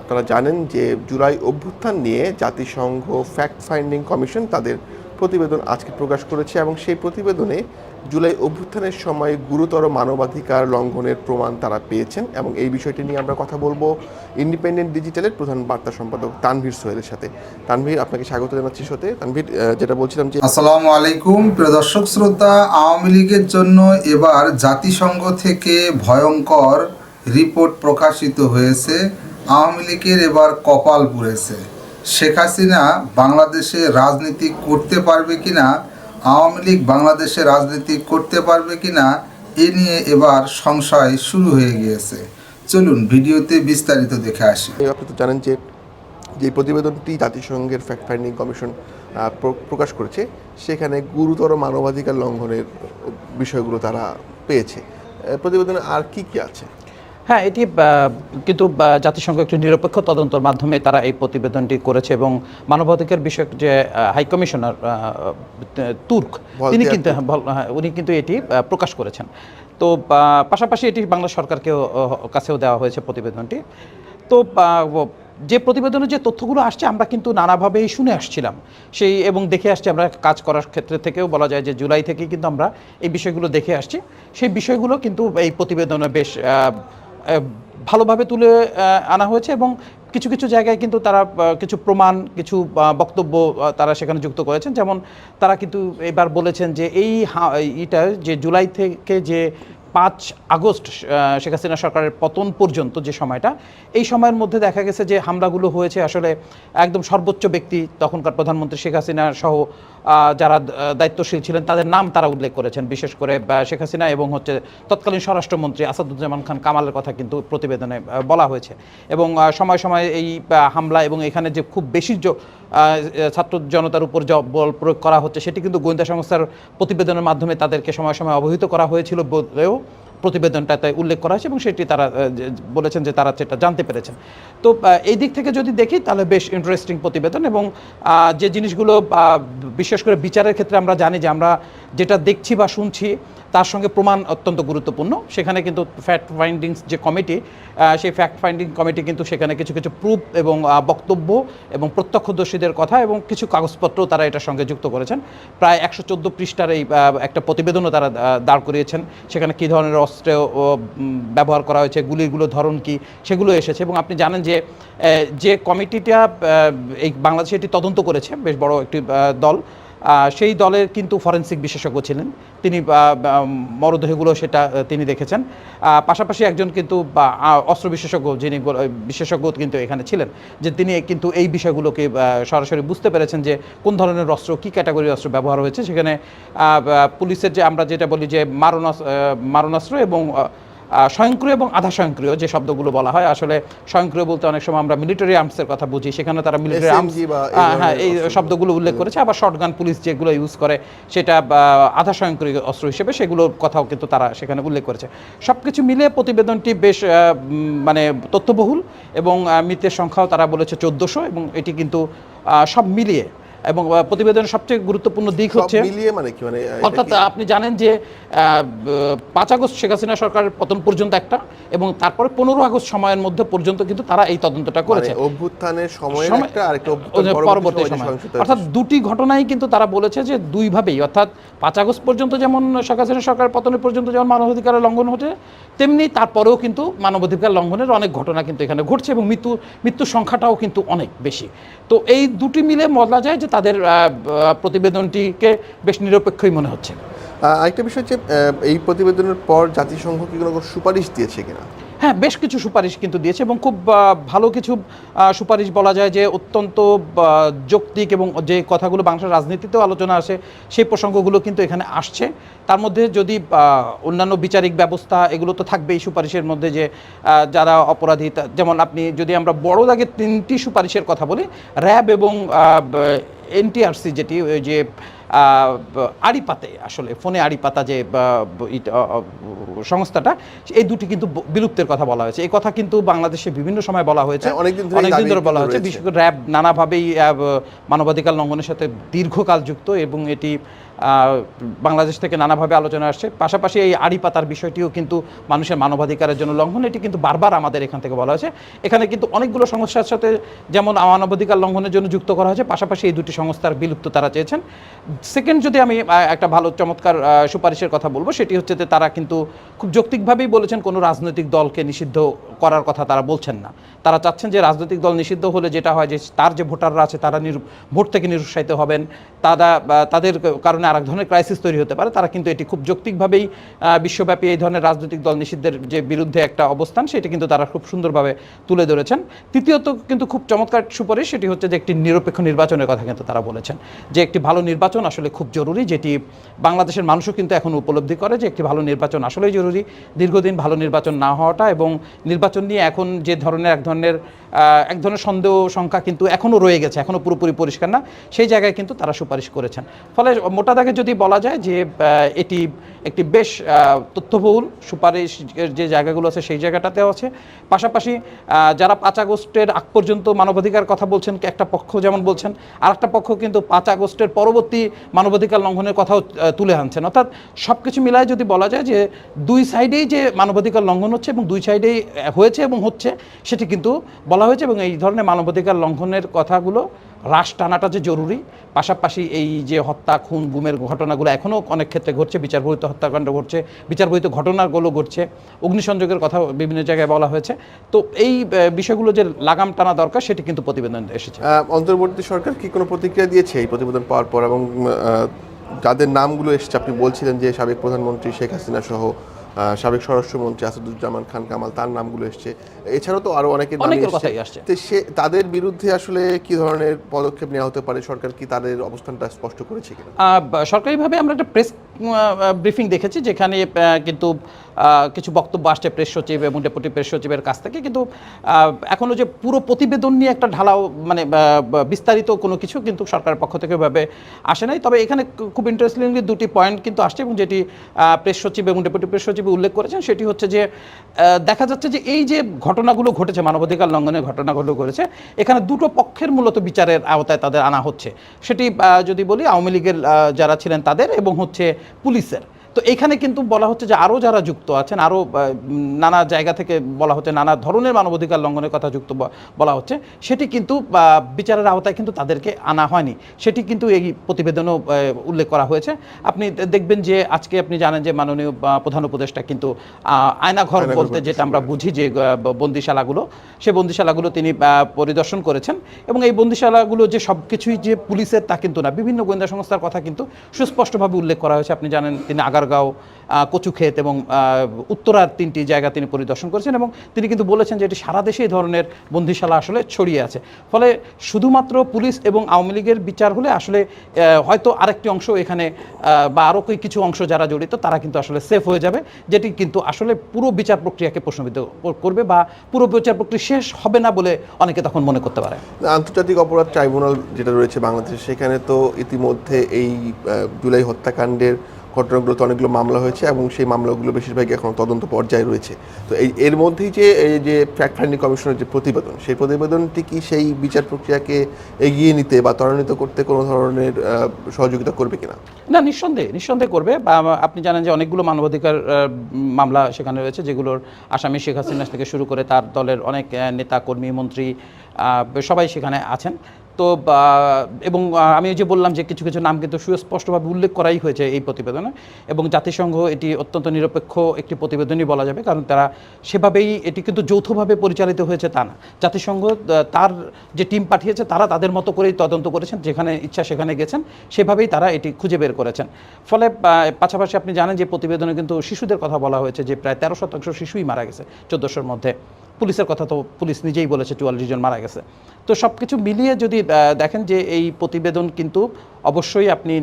আপনারা জানেন যে জুলাই অভ্যুত্থান নিয়ে জাতিসংঘ ফ্যাক্ট ফাইন্ডিং কমিশন তাদের প্রতিবেদন আজকে প্রকাশ করেছে এবং সেই প্রতিবেদনে জুলাই অভ্যুত্থানের সময় গুরুতর মানবাধিকার লঙ্ঘনের প্রমাণ তারা পেয়েছেন এবং এই বিষয়টি নিয়ে আমরা কথা বলব ইন্ডিপেন্ডেন্ট ডিজিটালের প্রধান বার্তা সম্পাদক তানভীর সোহেলের সাথে। তানভীর, আপনাকে স্বাগত জানাচ্ছি সাথে। তানভীর যেটা বলছিলাম যে আসসালামু আলাইকুম। প্রিয় দর্শক শ্রোতা, আওয়ামী লীগের জন্য এবার জাতিসংঘ থেকে ভয়ঙ্কর রিপোর্ট প্রকাশিত হয়েছে। আওয়ামী লীগের এবার কপাল পুড়েছে। শেখ হাসিনা বাংলাদেশে রাজনীতি করতে পারবে কিনা, আওয়ামী লীগ বাংলাদেশে রাজনীতি করতে পারবে কিনা, এ নিয়ে এবার সংশয় শুরু হয়ে গিয়েছে। চলুন ভিডিওতে বিস্তারিত দেখে আসি। আপনি তো জানেন যে যে প্রতিবেদনটি জাতিসংঘের ফ্যাক্ট ফাইন্ডিং কমিশন প্র- প্রকাশ করেছে, সেখানে গুরুতর মানবাধিকার লঙ্ঘনের বিষয়গুলো তারা পেয়েছে। প্রতিবেদনে আর কি কি আছে? হ্যাঁ এটি কিন্তু জাতিসংঘ একটি নিরপেক্ষ তদন্তর মাধ্যমে তারা এই প্রতিবেদনটি করেছে এবং মানবাধিকার বিষয়ক যে হাই কমিশনার তুর্ক তিনি কিন্তু হ্যাঁ, উনি কিন্তু এটি প্রকাশ করেছেন। তো পাশাপাশি এটি বাংলা সরকারকেও কাছেও দেওয়া হয়েছে প্রতিবেদনটি। তো যে প্রতিবেদনে যে তথ্যগুলো আসছে আমরা কিন্তু নানাভাবেই শুনে আসছিলাম। সেই এবং দেখে আসছি আমরা কাজ করার ক্ষেত্রে থেকেও বলা যায় যে জুলাই থেকেই কিন্তু আমরা এই বিষয়গুলো দেখে আসছি। সেই বিষয়গুলো কিন্তু এই প্রতিবেদনে বেশ ভালোভাবে তুলে আনা হয়েছে এবং কিছু কিছু জায়গায় কিন্তু তারা কিছু প্রমাণ, কিছু বক্তব্য তারা সেখানে যুক্ত করেছেন। যেমন তারা কিন্তু এবার বলেছেন যে এই এটা যে জুলাই থেকে যে পাঁচ আগস্ট শেখ হাসিনা সরকারের পতন পর্যন্ত যে সময়টা, এই সময়ের মধ্যে দেখা গেছে যে হামলাগুলো হয়েছে আসলে একদম সর্বোচ্চ ব্যক্তি তখনকার প্রধানমন্ত্রী শেখ হাসিনা সহ যারা দায়িত্বশীল ছিলেন, তাদের নাম তারা উল্লেখ করেছেন। বিশেষ করে শেখ হাসিনা এবং হচ্ছে তৎকালীন স্বরাষ্ট্রমন্ত্রী আসাদুজ্জামান খান কামালের কথা কিন্তু প্রতিবেদনে বলা হয়েছে। এবং সময় সময় এই হামলা এবং এখানে যে খুব বেশি ছাত্র জনতার উপর বল প্রয়োগ করা হচ্ছে, সেটি কিন্তু গোয়েন্দা সংস্থার প্রতিবেদনের মাধ্যমে তাদেরকে সময় সময় অবহিত করা হয়েছিল বলেও প্রতিবেদনটাতে উল্লেখ করা হয়েছে এবং সেটি তারা বলেছেন যে তারা সেটা জানতে পেরেছেন। তো এই দিক থেকে যদি দেখি, তাহলে বেশ ইন্টারেস্টিং প্রতিবেদন এবং যে জিনিসগুলো বিশেষ করে বিচারের ক্ষেত্রে আমরা জানি যে আমরা যেটা দেখছি বা শুনছি তার সঙ্গে প্রমাণ অত্যন্ত গুরুত্বপূর্ণ। সেখানে কিন্তু ফ্যাক্ট ফাইন্ডিংস যে কমিটি সেই ফ্যাক্ট ফাইন্ডিং কমিটি কিন্তু সেখানে কিছু কিছু প্রুফ এবং বক্তব্য এবং প্রত্যক্ষদর্শীদের কথা এবং কিছু কাগজপত্র তারা এটার সঙ্গে যুক্ত করেছেন। প্রায় একশো চোদ্দ পৃষ্ঠার এই একটা প্রতিবেদনও তারা দাঁড় করিয়েছেন। সেখানে কী ধরনের অস্ত্র ব্যবহার করা হয়েছে গুলিগুলো ধরন কি, সেগুলো এসেছে এবং আপনি জানেন যে যে কমিটিটা এই বাংলাদেশে এটি তদন্ত করেছে, বেশ বড় একটি দল। সেই দলের কিন্তু ফরেন্সিক বিশেষজ্ঞ ছিলেন। তিনি মরদেহগুলো সেটা তিনি দেখেছেন। পাশাপাশি একজন কিন্তু অস্ত্র বিশেষজ্ঞ যিনি বিশেষজ্ঞ কিন্তু এখানে ছিলেন, যে তিনি কিন্তু এই বিষয়গুলোকে সরাসরি বুঝতে পেরেছেন যে কোন ধরনের অস্ত্র, কী ক্যাটাগরির অস্ত্র ব্যবহার হয়েছে। সেখানে পুলিশের যে আমরা যেটা বলি যে মারণাস্ত্র মারণাস্ত্র এবং স্বয়ংক্রিয় এবং আধা স্বয়ংক্রিয় যে শব্দগুলো বলা হয়। আসলে স্বয়ংক্রিয় বলতে অনেক সময় আমরা মিলিটারি আর্মসের কথা বুঝি। সেখানে তারা মিলিটারি আর্মস হ্যাঁ এই শব্দগুলো উল্লেখ করেছে। আবার শর্টগান পুলিশ যেগুলো ইউজ করে সেটা আধা স্বয়ংক্রিয় অস্ত্র হিসেবে সেগুলোর কথাও কিন্তু তারা সেখানে উল্লেখ করেছে। সব কিছু মিলিয়ে প্রতিবেদনটি বেশ মানে তথ্যবহুল এবং মৃতের সংখ্যাও তারা বলেছে চোদ্দোশো এবং এটি কিন্তু সব মিলিয়ে এবং প্রতিবেদনের সবচেয়ে গুরুত্বপূর্ণ দিক হচ্ছে মানে কি মানে অর্থাৎ আপনি জানেন যে পাঁচ আগস্ট শেখ হাসিনা সরকারের পতন পর্যন্ত একটা এবং তারপরে পনেরো আগস্ট সময়ের মধ্যে পর্যন্ত কিন্তু তারা এই তদন্তটা করেছে। মানে অভ্যুত্থানের সময়- পরবর্তী সময় অর্থাৎ দুটি ঘটনাই কিন্তু তারা বলেছে যে দুইভাবেই অর্থাৎ পাঁচ আগস্ট পর্যন্ত যেমন শেখ হাসিনা সরকার পতনের পর্যন্ত যেমন মানবাধিকারের লঙ্ঘন হচ্ছে তেমনি তারপরেও কিন্তু মানবাধিকার লঙ্ঘনের অনেক ঘটনা কিন্তু এখানে ঘটছে এবং মৃত্যু মৃত্যুর সংখ্যাটাও কিন্তু অনেক বেশি। তো এই দুটি মিলে বলা যায় যে তাদের প্রতিবেদনটিকে বেশ নিরপেক্ষই মনে হচ্ছে। আরেকটা বিষয় হচ্ছে এই প্রতিবেদনের পর জাতিসংঘ কি কোনো সুপারিশ দিয়েছে কিনা? হ্যাঁ বেশ কিছু সুপারিশ কিন্তু দিয়েছে এবং খুব ভালো কিছু সুপারিশ বলা যায় যে অত্যন্ত যৌক্তিক এবং যে কথাগুলো বাংলাদেশের রাজনীতিতেও আলোচনা আসে সেই প্রসঙ্গগুলো কিন্তু এখানে আসছে। তার মধ্যে যদি অন্যান্য বিচারিক ব্যবস্থা এগুলো তো থাকবেই সুপারিশের মধ্যে যে যারা অপরাধী যেমন আপনি যদি আমরা বড় দাগে তিনটি সুপারিশের কথা বলি র্যাব এবং এনটিআরসি যেটি ওই যে আড়িপাতে আসলে ফোনে আড়িপাতা যে সংস্থাটা এই দুটি কিন্তু বিলুপ্তের কথা বলা হয়েছে। এই কথা কিন্তু বাংলাদেশে বিভিন্ন সময় বলা হয়েছে। হ্যাঁ, অনেকদিন ধরে বলা হয়েছে। বিশেষ করে র্যাব নানাভাবেই মানবাধিকার লঙ্ঘনের সাথে দীর্ঘকাল যুক্ত এবং এটি বাংলাদেশ থেকে নানাভাবে আলোচনা আসছে। পাশাপাশি এই আড়ি পাতার বিষয়টিও কিন্তু মানুষের মানবাধিকারের জন্য লঙ্ঘন। এটি কিন্তু বারবার আমাদের এখান থেকে বলা হয়েছে। এখানে কিন্তু অনেকগুলো সংস্থার সাথে যেমন মানবাধিকার লঙ্ঘনের জন্য যুক্ত করা হয়েছে, পাশাপাশি এই দুটি সংস্থার বিলুপ্ত তারা চেয়েছেন। সেকেন্ড যদি আমি একটা ভালো চমৎকার সুপারিশের কথা বলব, সেটি হচ্ছে যে তারা কিন্তু খুব যৌক্তিকভাবেই বলেছেন, কোনো রাজনৈতিক দলকে নিষিদ্ধ করার কথা তারা বলছেন না। তারা চাচ্ছেন যে রাজনৈতিক দল নিষিদ্ধ হলে যেটা হয় যে তার যে ভোটাররা আছে তারা ভোট থেকে নিরুৎসাহিত হবেন। তারা তাদের কারণে আরেক ধরনের ক্রাইসিস তৈরি হতে পারে। তারা কিন্তু এটি খুব যৌক্তিকভাবেই বিশ্বব্যাপী এই ধরনের রাজনৈতিক দল নিষিদ্ধের যে বিরুদ্ধে একটা অবস্থান, সেটি কিন্তু তারা খুব সুন্দরভাবে তুলে ধরেছেন। তৃতীয়ত কিন্তু খুব চমৎকার সুপারিশ, সেটি হচ্ছে যে একটি নিরপেক্ষ নির্বাচনের কথা কিন্তু তারা বলেছেন। যে একটি ভালো নির্বাচন আসলে খুব জরুরি, যেটি বাংলাদেশের মানুষও কিন্তু এখন উপলব্ধি করে যে একটি ভালো নির্বাচন আসলেই জরুরি। দীর্ঘদিন ভালো নির্বাচন না হওয়াটা এবং নির্বাচন নিয়ে এখন যে ধরনের এক ধরনের এক ধরনের সন্দেহ সংখ্যা কিন্তু এখনও রয়ে গেছে, এখনও পুরোপুরি পরিষ্কার না। সেই জায়গায় কিন্তু তারা সুপারিশ করেছেন। ফলে মোটা দাগে যদি বলা যায় যে এটি একটি বেশ তথ্যবহুল সুপারিশের যে জায়গাগুলো আছে সেই জায়গাটাতেও আছে। পাশাপাশি যারা পাঁচ আগস্টের আগ পর্যন্ত মানবাধিকার কথা বলছেন, একটা পক্ষ যেমন বলছেন আর একটা পক্ষ কিন্তু পাঁচ আগস্টের পরবর্তী মানবাধিকার লঙ্ঘনের কথাও তুলে আনছেন। অর্থাৎ সব কিছু মিলায় যদি বলা যায় যে, দুই সাইডেই যে মানবাধিকার লঙ্ঘন হচ্ছে এবং দুই সাইডেই হয়েছে এবং হচ্ছে, সেটি কিন্তু বলা হয়েছে এবং এই ধরনের মানবাধিকার লঙ্ঘনের কথাগুলো হ্রাস টানাটা যে জরুরি, পাশাপাশি এই যে হত্যা, খুন, গুমের ঘটনাগুলো এখনও অনেক ক্ষেত্রে ঘটছে বিচারবহিত হত্যাকাণ্ড ঘটছে বিচারবহিত ঘটনাগুলো ঘটছে, অগ্নিসংযোগের কথা বিভিন্ন জায়গায় বলা হয়েছে। তো এই বিষয়গুলো যে লাগাম টানা দরকার, সেটি কিন্তু প্রতিবেদন এসেছে। অন্তর্বর্তী সরকার কি কোনো প্রতিক্রিয়া দিয়েছে এই প্রতিবেদন পাওয়ার পর? এবং যাদের নামগুলো এসেছে, আপনি বলছিলেন যে সাবেক প্রধানমন্ত্রী শেখ হাসিনা সহ সাবেক স্বরাষ্ট্রমন্ত্রী আসাদুজ্জামান খান কামাল তার নামগুলো এসছে। এছাড়াও তো আরও অনেকের নাম এসছে। আসছে। সে তাদের বিরুদ্ধে আসলে কি ধরনের পদক্ষেপ নেওয়া হতে পারে? সরকার কি তাদের অবস্থানটা স্পষ্ট করেছে কিনা? সরকারিভাবে আমরা একটা প্রেস ব্রিফিং দেখেছি যেখানে কিন্তু কিছু বক্তব্য আসছে প্রেস সচিব এবং ডেপুটি প্রেস সচিবের কাছ থেকে। কিন্তু আহ, এখনও যে পুরো প্রতিবেদন নিয়ে একটা ঢালাও মানে বিস্তারিত কোনো কিছু কিন্তু সরকারের পক্ষ থেকে ভাবে আসে নাই। তবে এখানে খুব ইন্টারেস্টিংলি দুটি পয়েন্ট কিন্তু আসছে এবং যেটি প্রেস সচিব এবং ডেপুটি প্রেস সচিব উল্লেখ করেছেন সেটি হচ্ছে যে দেখা যাচ্ছে যে এই যে ঘটনাগুলো ঘটেছে মানবাধিকার লঙ্ঘনের ঘটনাগুলো ঘটেছে এখানে দুটো পক্ষের মূলত বিচারের আওতায় তাদের আনা হচ্ছে। সেটি যদি বলি আওয়ামী লীগের যারা ছিলেন তাদের এবং হচ্ছে পুলিশের। তো এখানে কিন্তু বলা হচ্ছে যে আরও যারা যুক্ত আছেন আরও নানা জায়গা থেকে বলা হচ্ছে নানা ধরনের মানবাধিকার লঙ্ঘনের কথা যুক্ত বলা হচ্ছে। সেটি কিন্তু বিচারের আওতায় কিন্তু তাদেরকে আনা হয়নি। সেটি কিন্তু এই প্রতিবেদনও উল্লেখ করা হয়েছে। আপনি দেখবেন যে আজকে আপনি জানেন যে মাননীয় প্রধান উপদেষ্টা কিন্তু আয়নাঘর বলতে যেটা আমরা বুঝি যে বন্দিশালাগুলো সেই বন্দিশালাগুলো তিনি পরিদর্শন করেছেন। এবং এই বন্দিশালাগুলো যে সব কিছুই যে পুলিশের তা কিন্তু না বিভিন্ন গোয়েন্দা সংস্থার কথা কিন্তু সুস্পষ্টভাবে উল্লেখ করা হয়েছে। আপনি জানেন তিনি আগারগাঁও আহ, কচুক্ষেত এবং উত্তরার তিনটি জায়গা তিনি পরিদর্শন করেছেন এবং তিনি কিন্তু বলেছেন যে এটি সারা দেশে এই ধরনের বন্দিশালা আসলে ছড়িয়ে আছে। ফলে শুধুমাত্র পুলিশ এবং আওয়ামী লীগের বিচার হলে আসলে হয়তো আরেকটি অংশ এখানে বা আরও কিছু অংশ যারা জড়িত তারা কিন্তু আসলে সেফ হয়ে যাবে যেটি কিন্তু আসলে পুরো বিচার প্রক্রিয়াকে প্রশ্নবিদ্ধ করবে বা পুরো বিচার প্রক্রিয়া শেষ হবে না বলে অনেকে তখন মনে করতে পারে। আন্তর্জাতিক অপরাধ ট্রাইব্যুনাল যেটা রয়েছে বাংলাদেশে সেখানে তো ইতিমধ্যে এই জুলাই হত্যাকাণ্ডের ঘটনাগুলোতে অনেকগুলো মামলা হয়েছে এবং সেই মামলাগুলো বেশিরভাগই এখন তদন্ত পর্যায়ে রয়েছে। তো এই, এর মধ্যেই যে, এই যে ফ্যাক্ট ফাইন্ডিং কমিশনের যে প্রতিবেদন, সেই প্রতিবেদনটি কি সেই বিচার প্রক্রিয়াকে এগিয়ে নিতে বা ত্বরান্বিত করতে কোনো ধরনের সহযোগিতা করবে কিনা? না, নিঃসন্দেহে নিঃসন্দেহে করবে বা আপনি জানেন যে অনেকগুলো মানবাধিকার মামলা সেখানে রয়েছে যেগুলোর আসামি শেখ হাসিনা থেকে শুরু করে তার দলের অনেক নেতা, কর্মী, মন্ত্রী সবাই সেখানে আছেন। তো এবং আমি যে বললাম যে কিছু কিছু নাম কিন্তু সুস্পষ্টভাবে উল্লেখ করাই হয়েছে এই প্রতিবেদনে এবং জাতিসংঘ এটি অত্যন্ত নিরপেক্ষ একটি প্রতিবেদনই বলা যাবে, কারণ তারা সেভাবেই এটি কিন্তু যৌথভাবে পরিচালিত হয়েছে তা না। জাতিসংঘ তার যে টিম পাঠিয়েছে তারা তাদের মতো করেই তদন্ত করেছেন, যেখানে ইচ্ছা সেখানে গেছেন, সেভাবেই তারা এটি খুঁজে বের করেছেন। ফলে পাশাপাশি আপনি জানেন যে প্রতিবেদনে কিন্তু শিশুদের কথা বলা হয়েছে যে প্রায় তেরো শতাংশ শিশুই মারা গেছে চোদ্দোশোর মধ্যে। পুলিশের কথা তো পুলিশ নিজেই বলেছে চুয়াল্লিশ জন মারা গেছে। তো সব কিছু মিলিয়ে যদি দেখেন যে এই প্রতিবেদন কিন্তু অবশ্যই আপনি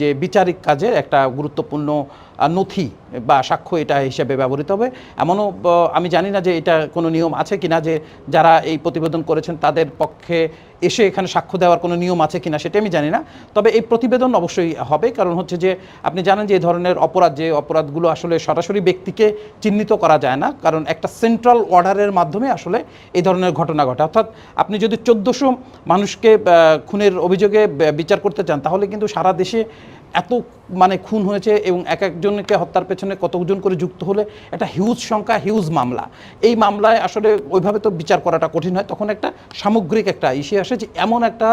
যে বিচারিক কাজের একটা গুরুত্বপূর্ণ নথি বা সাক্ষ্য এটা হিসেবে ব্যবহৃত হবে। এমনও আমি জানি না যে এটা কোনো নিয়ম আছে কিনা যে যারা এই প্রতিবেদন করেছেন তাদের পক্ষে এসে এখানে সাক্ষ্য দেওয়ার কোনো নিয়ম আছে কিনা সেটা আমি জানি না। তবে এই প্রতিবেদন অবশ্যই হবে, কারণ হচ্ছে যে আপনি জানেন যে এই ধরনের অপরাধ, যে অপরাধগুলো আসলে সরাসরি ব্যক্তিকে চিহ্নিত করা যায় না, কারণ একটা সেন্ট্রাল অর্ডারের মাধ্যমে আসলে এই ধরনের ঘটনা ঘটে। অর্থাৎ আপনি যদি চোদ্দোশো মানুষকে খুনের অভিযোগে বিচার করতে চান, তাহলে কিন্তু সারা দেশে এত মানে খুন হয়েছে এবং এক একজনকে হত্যার পেছনে কতজন করে যুক্ত হলে, একটা হিউজ সংখ্যা হিউজ মামলা। এই মামলায় আসলে ওইভাবে তো বিচার করাটা কঠিন হয়। তখন একটা সামগ্রিক একটা ইস্যু আসে যে এমন একটা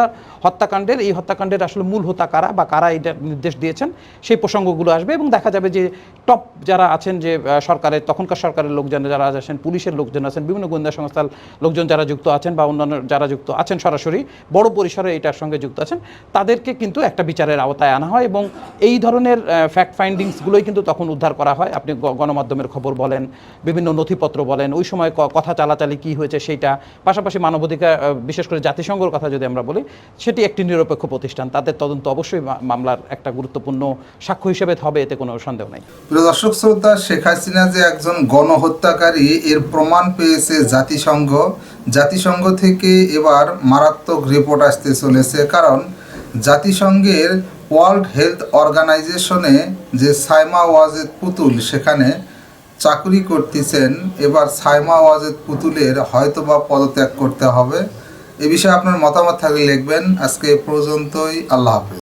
হত্যাকাণ্ডের, এই হত্যাকাণ্ডের আসলে মূল হোতা কারা বা কারা এটা নির্দেশ দিয়েছেন, সেই প্রসঙ্গগুলো আসবে এবং দেখা যাবে যে টপ যারা আছেন যে সরকারের, তখনকার সরকারের লোকজন যারা আছেন, পুলিশের লোকজন আছেন, বিভিন্ন গোয়েন্দা সংস্থার লোকজন যারা যুক্ত আছেন বা অন্যান্য যারা যুক্ত আছেন সরাসরি, বড় পরিসরে এটার সঙ্গে যুক্ত আছেন, তাদেরকে কিন্তু একটা বিচারের আওতায় আনা হয় এবং এই ধরনের ফ্যাক্ট ফাইন্ডিংসগুলোই কিন্তু তখন উদ্ধার করা হয়। আপনি গণমাধ্যমের খবর বলেন, বিভিন্ন নথিপত্র বলেন, ওই সময় কথা চালাচালি কি হয়েছে সেইটা, পাশাপাশি মানবাধিকার বিশেষ করে জাতিসংঘের কথা যদি আমরা বলি, সেটি একটি নিরপেক্ষ প্রতিষ্ঠান। তাদের তদন্ত অবশ্যই মামলার একটা গুরুত্বপূর্ণ সাক্ষ্য হিসেবে হবে, এতে কোনো সন্দেহ নেই। দর্শক শ্রোতা, শেখ হাসিনা যে একজন গণহত্যাকারী, এর প্রমাণ পেয়েছে জাতিসংঘ। জাতিসংঘ থেকে এবার মারাত্মক রিপোর্ট আসতে চলেছে, কারণ জাতিসংঘের ওয়ার্ল্ড হেলথ অর্গানাইজেশনে যে সাইমা ওয়াজেদ পুতুল, সেখানে চাকরি করতেছেন। এবার সাইমা ওয়াজেদ পুতুলের হয়তোবা পদত্যাগ করতে হবে। এ বিষয়ে আপনার মতামত থাকলে লিখবেন। আজকে পর্যন্তই। আল্লাহ হাফেজ।